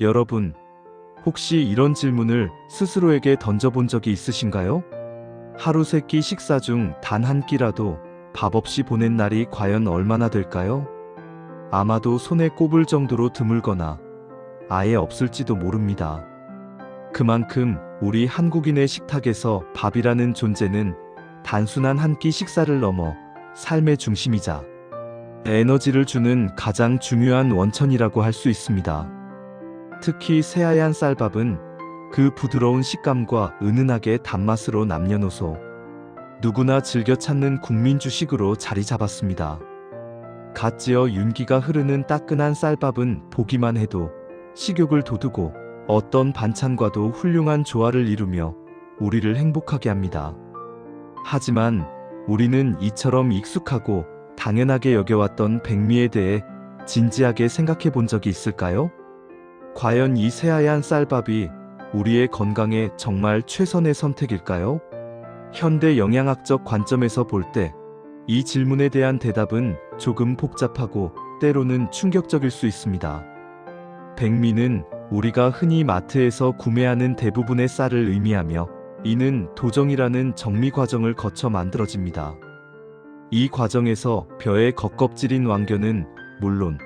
여러분, 혹시 이런 질문을 스스로에게 던져본 적이 있으신가요? 하루 세 끼 식사 중 단 한 끼라도 밥 없이 보낸 날이 과연 얼마나 될까요? 아마도 손에 꼽을 정도로 드물거나 아예 없을지도 모릅니다. 그만큼 우리 한국인의 식탁에서 밥이라는 존재는 단순한 한 끼 식사를 넘어 삶의 중심이자 에너지를 주는 가장 중요한 원천이라고 할 수 있습니다. 특히 새하얀 쌀밥은 그 부드러운 식감과 은은하게 단맛으로 남녀노소 누구나 즐겨 찾는 국민 주식으로 자리 잡았습니다. 갓 지어 윤기가 흐르는 따끈한 쌀밥은 보기만 해도 식욕을 돋우고 어떤 반찬과도 훌륭한 조화를 이루며 우리를 행복하게 합니다. 하지만 우리는 이처럼 익숙하고 당연하게 여겨왔던 백미에 대해 진지하게 생각해 본 적이 있을까요? 과연 이 새하얀 쌀밥이 우리의 건강에 정말 최선의 선택일까요? 현대 영양학적 관점에서 볼 때 이 질문에 대한 대답은 조금 복잡하고 때로는 충격적일 수 있습니다. 백미는 우리가 흔히 마트에서 구매하는 대부분의 쌀을 의미하며 이는 도정이라는 정미 과정을 거쳐 만들어집니다. 이 과정에서 벼의 겉껍질인 왕겨는 물론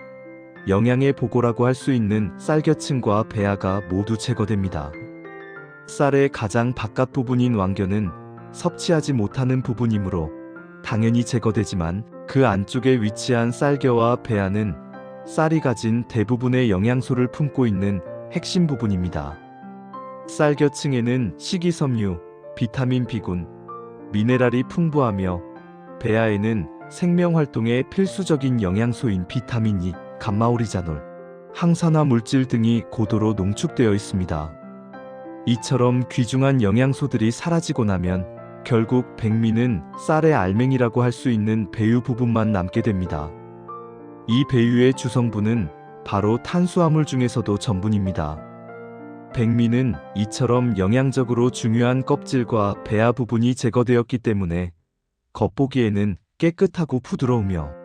영양의 보고라고 할 수 있는 쌀겨층과 배아가 모두 제거됩니다. 쌀의 가장 바깥 부분인 왕겨는 섭취하지 못하는 부분이므로 당연히 제거되지만 그 안쪽에 위치한 쌀겨와 배아는 쌀이 가진 대부분의 영양소를 품고 있는 핵심 부분입니다. 쌀겨층에는 식이섬유, 비타민 B군, 미네랄이 풍부하며 배아에는 생명 활동에 필수적인 영양소인 비타민 E, 감마오리자놀, 항산화 물질 등이 고도로 농축되어 있습니다. 이처럼 귀중한 영양소들이 사라지고 나면 결국 백미는 쌀의 알맹이라고 할 수 있는 배유 부분만 남게 됩니다. 이 배유의 주성분은 바로 탄수화물 중에서도 전분입니다. 백미는 이처럼 영양적으로 중요한 껍질과 배아 부분이 제거되었기 때문에 겉보기에는 깨끗하고 부드러우며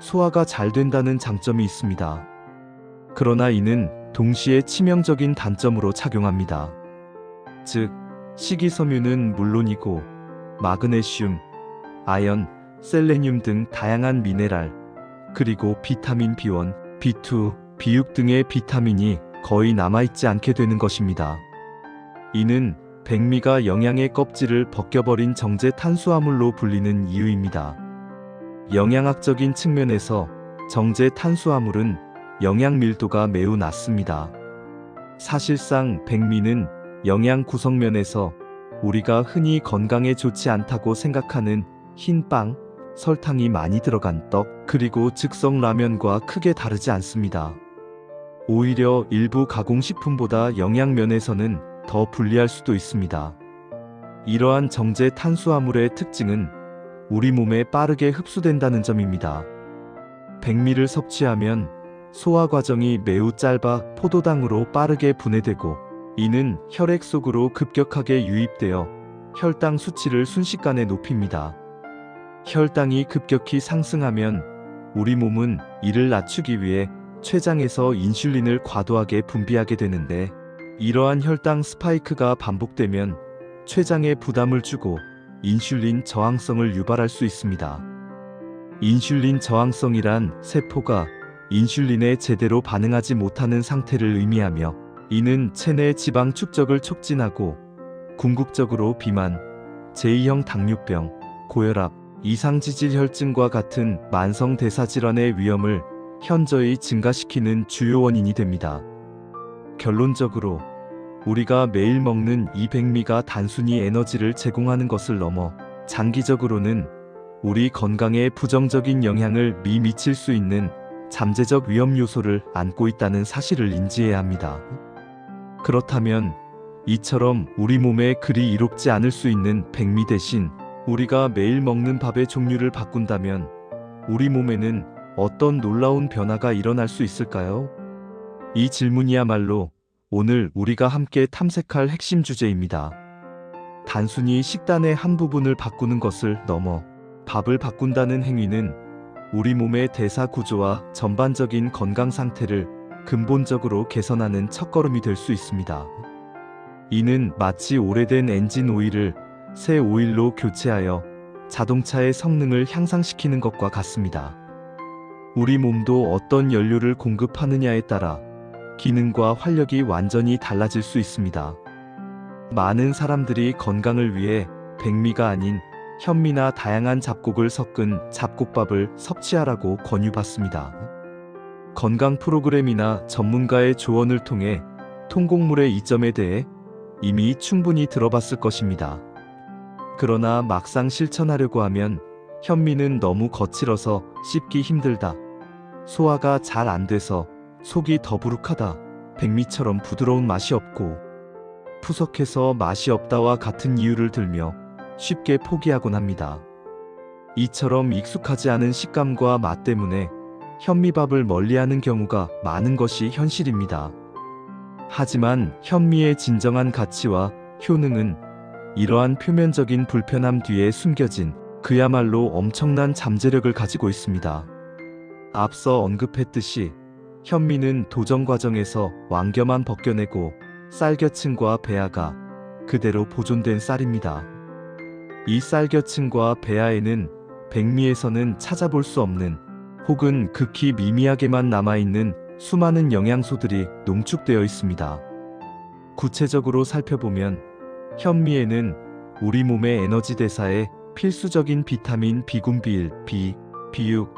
소화가 잘 된다는 장점이 있습니다. 그러나 이는 동시에 치명적인 단점으로 작용합니다. 즉, 식이섬유는 물론이고 마그네슘, 아연, 셀레늄 등 다양한 미네랄, 그리고 비타민 B1, B2, B6 등의 비타민이 거의 남아있지 않게 되는 것입니다. 이는 백미가 영양의 껍질을 벗겨버린 정제 탄수화물로 불리는 이유입니다. 영양학적인 측면에서 정제 탄수화물은 영양 밀도가 매우 낮습니다. 사실상 백미는 영양 구성면에서 우리가 흔히 건강에 좋지 않다고 생각하는 흰 빵, 설탕이 많이 들어간 떡, 그리고 즉석 라면과 크게 다르지 않습니다. 오히려 일부 가공식품보다 영양면에서는 더 불리할 수도 있습니다. 이러한 정제 탄수화물의 특징은 우리 몸에 빠르게 흡수된다는 점입니다. 백미를 섭취하면 소화 과정이 매우 짧아 포도당으로 빠르게 분해되고 이는 혈액 속으로 급격하게 유입되어 혈당 수치를 순식간에 높입니다. 혈당이 급격히 상승하면 우리 몸은 이를 낮추기 위해 췌장에서 인슐린을 과도하게 분비하게 되는데 이러한 혈당 스파이크가 반복되면 췌장에 부담을 주고 인슐린 저항성을 유발할 수 있습니다. 인슐린 저항성이란 세포가 인슐린에 제대로 반응하지 못하는 상태를 의미하며 이는 체내 지방 축적을 촉진하고 궁극적으로 비만, 제2형 당뇨병, 고혈압, 이상지질혈증과 같은 만성 대사질환의 위험을 현저히 증가시키는 주요 원인이 됩니다. 결론적으로 우리가 매일 먹는 이 백미가 단순히 에너지를 제공하는 것을 넘어 장기적으로는 우리 건강에 부정적인 영향을 미 미칠 수 있는 잠재적 위험 요소를 안고 있다는 사실을 인지해야 합니다. 그렇다면 이처럼 우리 몸에 그리 이롭지 않을 수 있는 백미 대신 우리가 매일 먹는 밥의 종류를 바꾼다면 우리 몸에는 어떤 놀라운 변화가 일어날 수 있을까요? 이 질문이야말로 오늘 우리가 함께 탐색할 핵심 주제입니다. 단순히 식단의 한 부분을 바꾸는 것을 넘어 밥을 바꾼다는 행위는 우리 몸의 대사 구조와 전반적인 건강 상태를 근본적으로 개선하는 첫걸음이 될 수 있습니다. 이는 마치 오래된 엔진 오일을 새 오일로 교체하여 자동차의 성능을 향상시키는 것과 같습니다. 우리 몸도 어떤 연료를 공급하느냐에 따라 기능과 활력이 완전히 달라질 수 있습니다. 많은 사람들이 건강을 위해 백미가 아닌 현미나 다양한 잡곡을 섞은 잡곡밥을 섭취하라고 권유받습니다. 건강 프로그램이나 전문가의 조언을 통해 통곡물의 이점에 대해 이미 충분히 들어봤을 것입니다. 그러나 막상 실천하려고 하면 현미는 너무 거칠어서 씹기 힘들다. 소화가 잘 안 돼서 속이 더부룩하다. 백미처럼 부드러운 맛이 없고 푸석해서 맛이 없다와 같은 이유를 들며 쉽게 포기하곤 합니다. 이처럼 익숙하지 않은 식감과 맛 때문에 현미밥을 멀리하는 경우가 많은 것이 현실입니다. 하지만 현미의 진정한 가치와 효능은 이러한 표면적인 불편함 뒤에 숨겨진 그야말로 엄청난 잠재력을 가지고 있습니다. 앞서 언급했듯이 현미는 도정 과정에서 왕겨만 벗겨내고 쌀겨층과 배아가 그대로 보존된 쌀입니다. 이 쌀겨층과 배아에는 백미에서는 찾아볼 수 없는 혹은 극히 미미하게만 남아있는 수많은 영양소들이 농축되어 있습니다. 구체적으로 살펴보면 현미에는 우리 몸의 에너지 대사에 필수적인 비타민 B군비1, B, B6,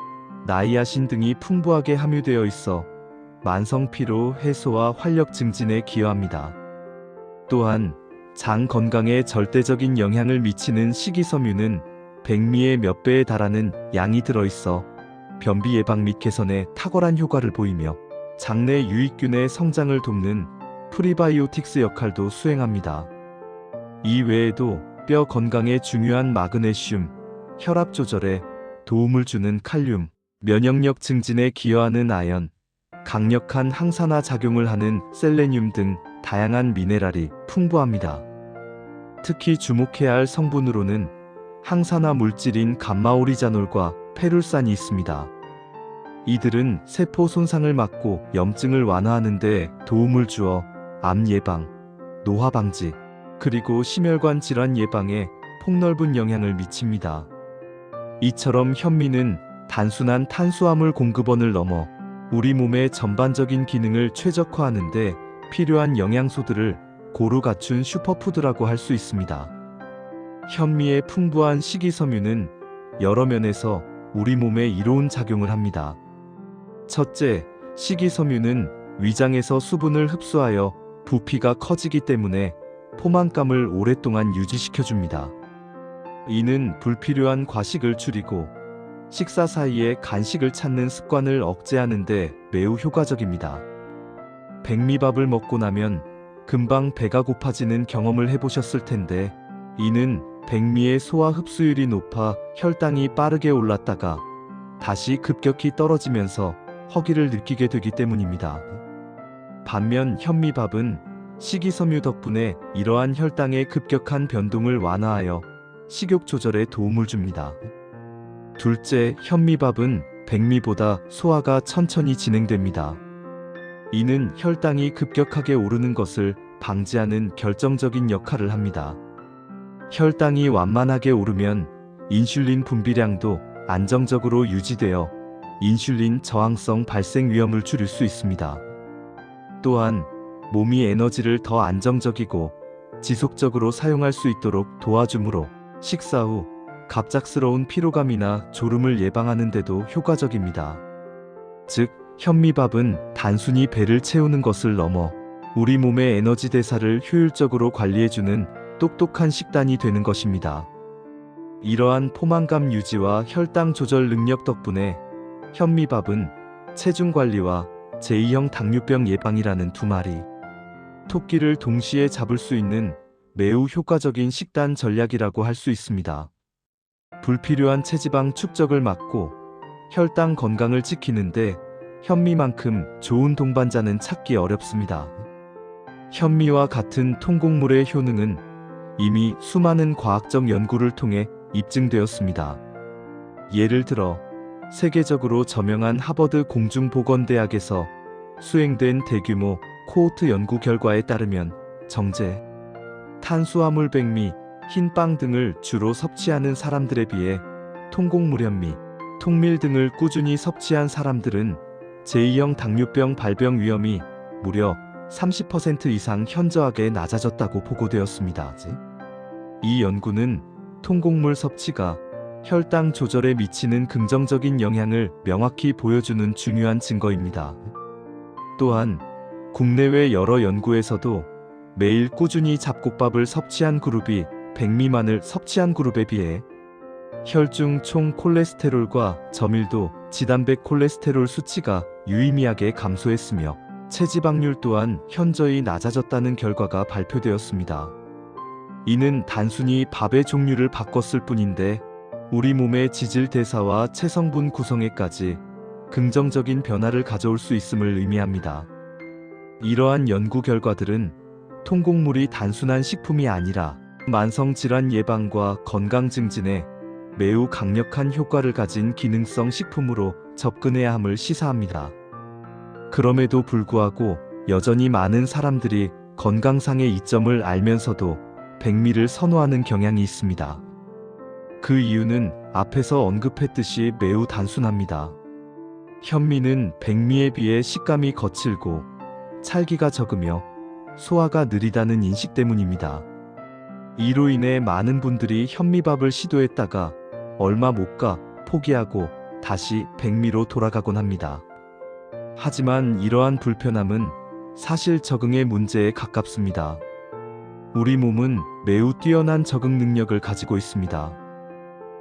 나이아신 등이 풍부하게 함유되어 있어 만성 피로 해소와 활력 증진에 기여합니다. 또한 장 건강에 절대적인 영향을 미치는 식이섬유는 백미의 몇 배에 달하는 양이 들어있어 변비 예방 및 개선에 탁월한 효과를 보이며 장내 유익균의 성장을 돕는 프리바이오틱스 역할도 수행합니다. 이 외에도 뼈 건강에 중요한 마그네슘, 혈압 조절에 도움을 주는 칼륨, 면역력 증진에 기여하는 아연, 강력한 항산화 작용을 하는 셀레늄 등 다양한 미네랄이 풍부합니다. 특히 주목해야 할 성분으로는 항산화 물질인 감마오리자놀과 페룰산이 있습니다. 이들은 세포 손상을 막고 염증을 완화하는 데 도움을 주어 암 예방, 노화 방지, 그리고 심혈관 질환 예방에 폭넓은 영향을 미칩니다. 이처럼 현미는 단순한 탄수화물 공급원을 넘어 우리 몸의 전반적인 기능을 최적화하는데 필요한 영양소들을 고루 갖춘 슈퍼푸드라고 할 수 있습니다. 현미의 풍부한 식이섬유는 여러 면에서 우리 몸에 이로운 작용을 합니다. 첫째, 식이섬유는 위장에서 수분을 흡수하여 부피가 커지기 때문에 포만감을 오랫동안 유지시켜줍니다. 이는 불필요한 과식을 줄이고 식사 사이에 간식을 찾는 습관을 억제하는데 매우 효과적입니다. 백미밥을 먹고 나면 금방 배가 고파지는 경험을 해보셨을 텐데 이는 백미의 소화 흡수율이 높아 혈당이 빠르게 올랐다가 다시 급격히 떨어지면서 허기를 느끼게 되기 때문입니다. 반면 현미밥은 식이섬유 덕분에 이러한 혈당의 급격한 변동을 완화하여 식욕 조절에 도움을 줍니다. 둘째, 현미밥은 백미보다 소화가 천천히 진행됩니다. 이는 혈당이 급격하게 오르는 것을 방지하는 결정적인 역할을 합니다. 혈당이 완만하게 오르면 인슐린 분비량도 안정적으로 유지되어 인슐린 저항성 발생 위험을 줄일 수 있습니다. 또한 몸이 에너지를 더 안정적이고 지속적으로 사용할 수 있도록 도와주므로 식사 후 갑작스러운 피로감이나 졸음을 예방하는 데도 효과적입니다. 즉, 현미밥은 단순히 배를 채우는 것을 넘어 우리 몸의 에너지 대사를 효율적으로 관리해주는 똑똑한 식단이 되는 것입니다. 이러한 포만감 유지와 혈당 조절 능력 덕분에 현미밥은 체중 관리와 제2형 당뇨병 예방이라는 두 마리 토끼를 동시에 잡을 수 있는 매우 효과적인 식단 전략이라고 할 수 있습니다. 불필요한 체지방 축적을 막고 혈당 건강을 지키는데 현미만큼 좋은 동반자는 찾기 어렵습니다. 현미와 같은 통곡물의 효능은 이미 수많은 과학적 연구를 통해 입증되었습니다. 예를 들어 세계적으로 저명한 하버드 공중보건대학에서 수행된 대규모 코호트 연구 결과에 따르면 정제, 탄수화물 백미, 흰빵 등을 주로 섭취하는 사람들에 비해 통곡물 현미, 통밀 등을 꾸준히 섭취한 사람들은 제2형 당뇨병 발병 위험이 무려 30% 이상 현저하게 낮아졌다고 보고되었습니다. 이 연구는 통곡물 섭취가 혈당 조절에 미치는 긍정적인 영향을 명확히 보여주는 중요한 증거입니다. 또한 국내외 여러 연구에서도 매일 꾸준히 잡곡밥을 섭취한 그룹이 백미만을 섭취한 그룹에 비해 혈중 총 콜레스테롤과 저밀도 지단백 콜레스테롤 수치가 유의미하게 감소했으며 체지방률 또한 현저히 낮아졌다는 결과가 발표되었습니다. 이는 단순히 밥의 종류를 바꿨을 뿐인데 우리 몸의 지질 대사와 체성분 구성에까지 긍정적인 변화를 가져올 수 있음을 의미합니다. 이러한 연구 결과들은 통곡물이 단순한 식품이 아니라 만성 질환 예방과 건강 증진에 매우 강력한 효과를 가진 기능성 식품으로 접근해야 함을 시사합니다. 그럼에도 불구하고 여전히 많은 사람들이 건강상의 이점을 알면서도 백미를 선호하는 경향이 있습니다. 그 이유는 앞에서 언급했듯이 매우 단순합니다. 현미는 백미에 비해 식감이 거칠고 찰기가 적으며 소화가 느리다는 인식 때문입니다. 이로 인해 많은 분들이 현미밥을 시도했다가 얼마 못 가 포기하고 다시 백미로 돌아가곤 합니다. 하지만 이러한 불편함은 사실 적응의 문제에 가깝습니다. 우리 몸은 매우 뛰어난 적응 능력을 가지고 있습니다.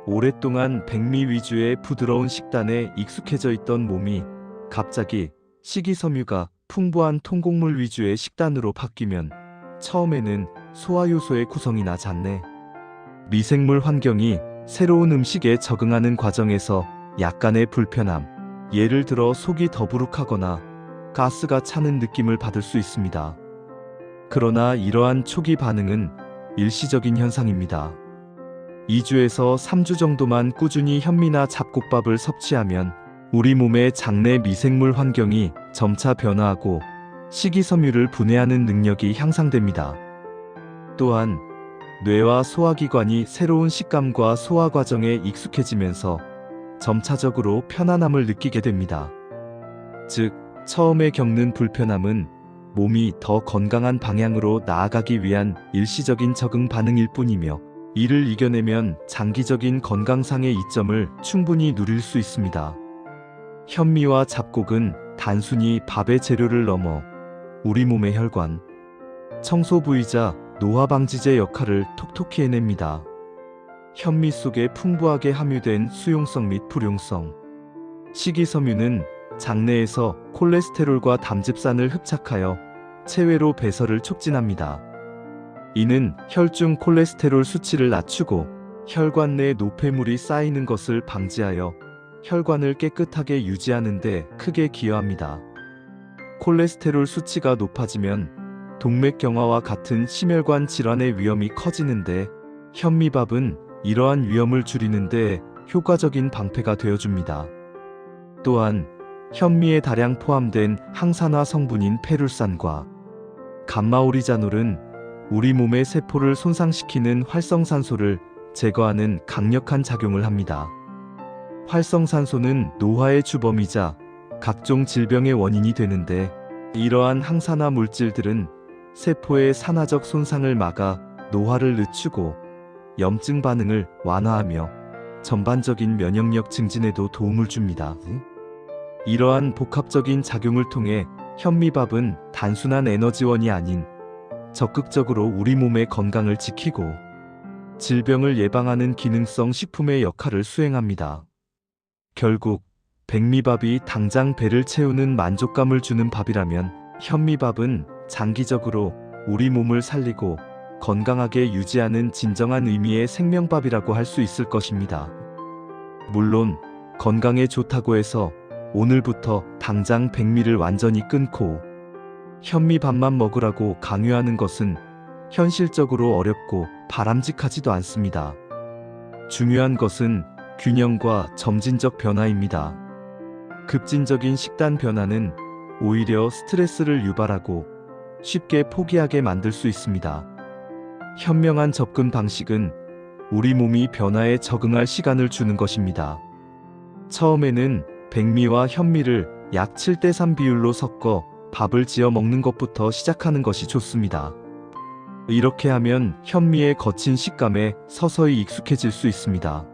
오랫동안 백미 위주의 부드러운 식단에 익숙해져 있던 몸이 갑자기 식이섬유가 풍부한 통곡물 위주의 식단으로 바뀌면 처음에는 소화효소의 구성이나 잡내, 미생물 환경이 새로운 음식에 적응하는 과정에서 약간의 불편함, 예를 들어 속이 더부룩하거나 가스가 차는 느낌을 받을 수 있습니다. 그러나 이러한 초기 반응은 일시적인 현상입니다. 2주에서 3주 정도만 꾸준히 현미나 잡곡밥을 섭취하면 우리 몸의 장내 미생물 환경이 점차 변화하고 식이섬유를 분해하는 능력이 향상됩니다. 또한 뇌와 소화기관이 새로운 식감과 소화 과정에 익숙해지면서 점차적으로 편안함을 느끼게 됩니다. 즉, 처음에 겪는 불편함은 몸이 더 건강한 방향으로 나아가기 위한 일시적인 적응 반응일 뿐이며 이를 이겨내면 장기적인 건강상의 이점을 충분히 누릴 수 있습니다. 현미와 잡곡은 단순히 밥의 재료를 넘어 우리 몸의 혈관, 청소 부위자 노화 방지제 역할을 톡톡히 해냅니다. 현미 속에 풍부하게 함유된 수용성 및 불용성, 식이섬유는 장내에서 콜레스테롤과 담즙산을 흡착하여 체외로 배설을 촉진합니다. 이는 혈중 콜레스테롤 수치를 낮추고 혈관 내 노폐물이 쌓이는 것을 방지하여 혈관을 깨끗하게 유지하는 데 크게 기여합니다. 콜레스테롤 수치가 높아지면 동맥경화와 같은 심혈관 질환의 위험이 커지는데 현미밥은 이러한 위험을 줄이는데 효과적인 방패가 되어줍니다. 또한 현미에 다량 포함된 항산화 성분인 페룰산과 감마오리자놀은 우리 몸의 세포를 손상시키는 활성산소를 제거하는 강력한 작용을 합니다. 활성산소는 노화의 주범이자 각종 질병의 원인이 되는데 이러한 항산화 물질들은 세포의 산화적 손상을 막아 노화를 늦추고 염증 반응을 완화하며 전반적인 면역력 증진에도 도움을 줍니다. 이러한 복합적인 작용을 통해 현미밥은 단순한 에너지원이 아닌 적극적으로 우리 몸의 건강을 지키고 질병을 예방하는 기능성 식품의 역할을 수행합니다. 결국 백미밥이 당장 배를 채우는 만족감을 주는 밥이라면 현미밥은 장기적으로 우리 몸을 살리고 건강하게 유지하는 진정한 의미의 생명밥이라고 할 수 있을 것입니다. 물론 건강에 좋다고 해서 오늘부터 당장 백미를 완전히 끊고 현미밥만 먹으라고 강요하는 것은 현실적으로 어렵고 바람직하지도 않습니다. 중요한 것은 균형과 점진적 변화입니다. 급진적인 식단 변화는 오히려 스트레스를 유발하고 쉽게 포기하게 만들 수 있습니다. 현명한 접근 방식은 우리 몸이 변화에 적응할 시간을 주는 것입니다. 처음에는 백미와 현미를 약 7대3 비율로 섞어 밥을 지어 먹는 것부터 시작하는 것이 좋습니다. 이렇게 하면 현미의 거친 식감에 서서히 익숙해질 수 있습니다.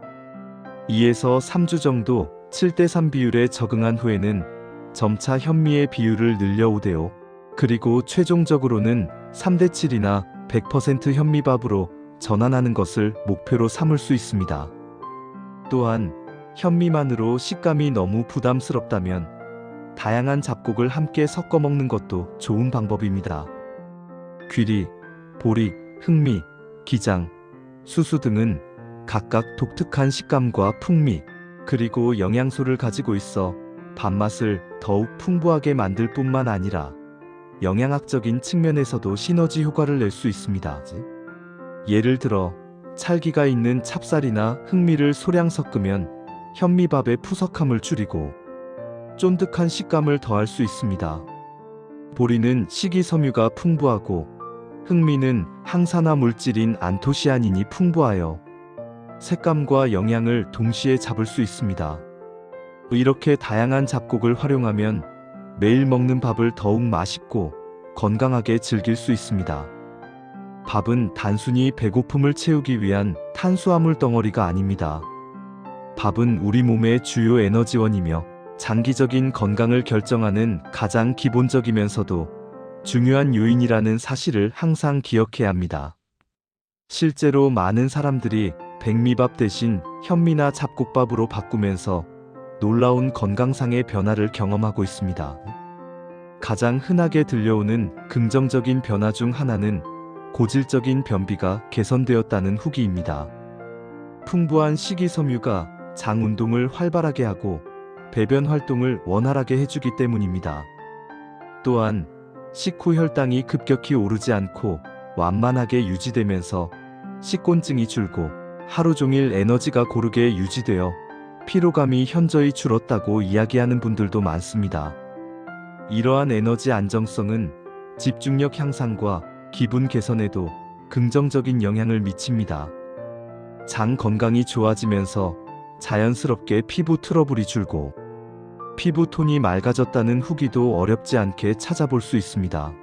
2에서 3주 정도 7대3 비율에 적응한 후에는 점차 현미의 비율을 늘려 5대5 그리고 최종적으로는 3대 7이나 100% 현미밥으로 전환하는 것을 목표로 삼을 수 있습니다. 또한 현미만으로 식감이 너무 부담스럽다면 다양한 잡곡을 함께 섞어 먹는 것도 좋은 방법입니다. 귀리, 보리, 흑미, 기장, 수수 등은 각각 독특한 식감과 풍미, 그리고 영양소를 가지고 있어 밥맛을 더욱 풍부하게 만들 뿐만 아니라 영양학적인 측면에서도 시너지 효과를 낼 수 있습니다. 예를 들어 찰기가 있는 찹쌀이나 흑미를 소량 섞으면 현미밥의 푸석함을 줄이고 쫀득한 식감을 더할 수 있습니다. 보리는 식이섬유가 풍부하고 흑미는 항산화 물질인 안토시아닌이 풍부하여 색감과 영양을 동시에 잡을 수 있습니다. 이렇게 다양한 잡곡을 활용하면 매일 먹는 밥을 더욱 맛있고 건강하게 즐길 수 있습니다. 밥은 단순히 배고픔을 채우기 위한 탄수화물 덩어리가 아닙니다. 밥은 우리 몸의 주요 에너지원이며 장기적인 건강을 결정하는 가장 기본적이면서도 중요한 요인이라는 사실을 항상 기억해야 합니다. 실제로 많은 사람들이 백미밥 대신 현미나 잡곡밥으로 바꾸면서 놀라운 건강상의 변화를 경험하고 있습니다. 가장 흔하게 들려오는 긍정적인 변화 중 하나는 고질적인 변비가 개선되었다는 후기입니다. 풍부한 식이섬유가 장 운동을 활발하게 하고 배변 활동을 원활하게 해주기 때문입니다. 또한 식후 혈당이 급격히 오르지 않고 완만하게 유지되면서 식곤증이 줄고 하루 종일 에너지가 고르게 유지되어 피로감이 현저히 줄었다고 이야기하는 분들도 많습니다. 이러한 에너지 안정성은 집중력 향상과 기분 개선에도 긍정적인 영향을 미칩니다. 장 건강이 좋아지면서 자연스럽게 피부 트러블이 줄고 피부 톤이 맑아졌다는 후기도 어렵지 않게 찾아볼 수 있습니다.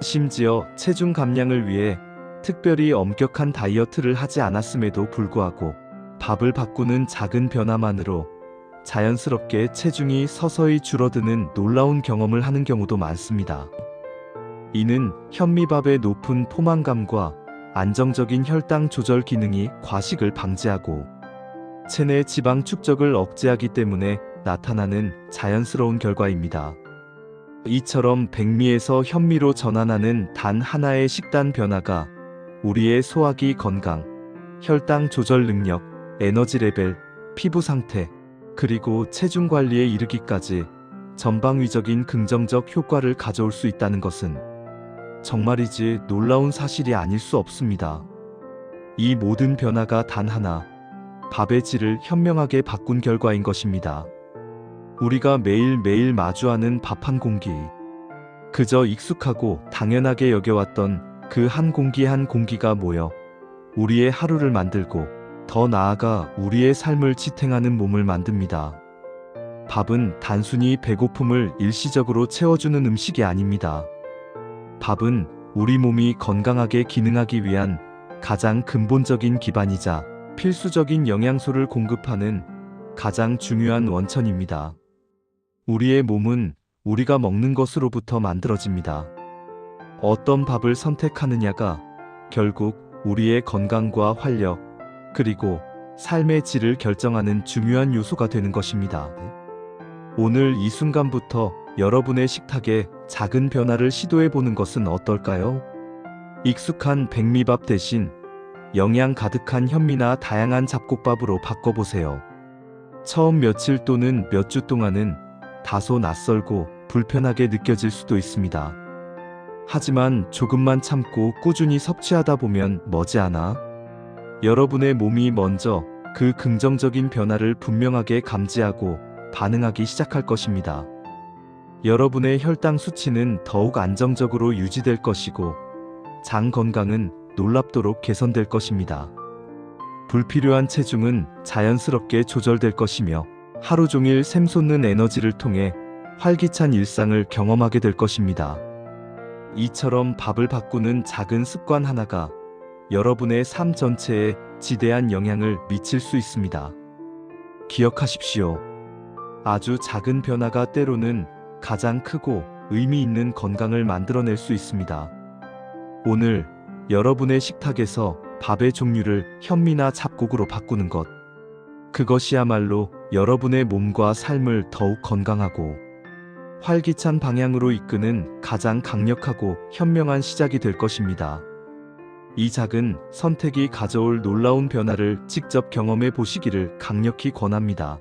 심지어 체중 감량을 위해 특별히 엄격한 다이어트를 하지 않았음에도 불구하고 밥을 바꾸는 작은 변화만으로 자연스럽게 체중이 서서히 줄어드는 놀라운 경험을 하는 경우도 많습니다. 이는 현미밥의 높은 포만감과 안정적인 혈당 조절 기능이 과식을 방지하고 체내 지방 축적을 억제하기 때문에 나타나는 자연스러운 결과입니다. 이처럼 백미에서 현미로 전환하는 단 하나의 식단 변화가 우리의 소화기 건강, 혈당 조절 능력, 에너지 레벨, 피부 상태, 그리고 체중 관리에 이르기까지 전방위적인 긍정적 효과를 가져올 수 있다는 것은 정말이지 놀라운 사실이 아닐 수 없습니다. 이 모든 변화가 단 하나, 밥의 질을 현명하게 바꾼 결과인 것입니다. 우리가 매일매일 마주하는 밥 한 공기. 그저 익숙하고 당연하게 여겨왔던 그 한 공기 한 공기가 모여 우리의 하루를 만들고 더 나아가 우리의 삶을 지탱하는 몸을 만듭니다. 밥은 단순히 배고픔을 일시적으로 채워주는 음식이 아닙니다. 밥은 우리 몸이 건강하게 기능하기 위한 가장 근본적인 기반이자 필수적인 영양소를 공급하는 가장 중요한 원천입니다. 우리의 몸은 우리가 먹는 것으로부터 만들어집니다. 어떤 밥을 선택하느냐가 결국 우리의 건강과 활력, 그리고 삶의 질을 결정하는 중요한 요소가 되는 것입니다. 오늘 이 순간부터 여러분의 식탁에 작은 변화를 시도해 보는 것은 어떨까요? 익숙한 백미밥 대신 영양 가득한 현미나 다양한 잡곡밥으로 바꿔보세요. 처음 며칠 또는 몇 주 동안은 다소 낯설고 불편하게 느껴질 수도 있습니다. 하지만 조금만 참고 꾸준히 섭취하다 보면 머지않아 여러분의 몸이 먼저 그 긍정적인 변화를 분명하게 감지하고 반응하기 시작할 것입니다. 여러분의 혈당 수치는 더욱 안정적으로 유지될 것이고 장 건강은 놀랍도록 개선될 것입니다. 불필요한 체중은 자연스럽게 조절될 것이며 하루 종일 샘솟는 에너지를 통해 활기찬 일상을 경험하게 될 것입니다. 이처럼 밥을 바꾸는 작은 습관 하나가 여러분의 삶 전체에 지대한 영향을 미칠 수 있습니다. 기억하십시오. 아주 작은 변화가 때로는 가장 크고 의미 있는 건강을 만들어낼 수 있습니다. 오늘 여러분의 식탁에서 밥의 종류를 현미나 잡곡으로 바꾸는 것. 그것이야말로 여러분의 몸과 삶을 더욱 건강하고 활기찬 방향으로 이끄는 가장 강력하고 현명한 시작이 될 것입니다. 이 작은 선택이 가져올 놀라운 변화를 직접 경험해 보시기를 강력히 권합니다.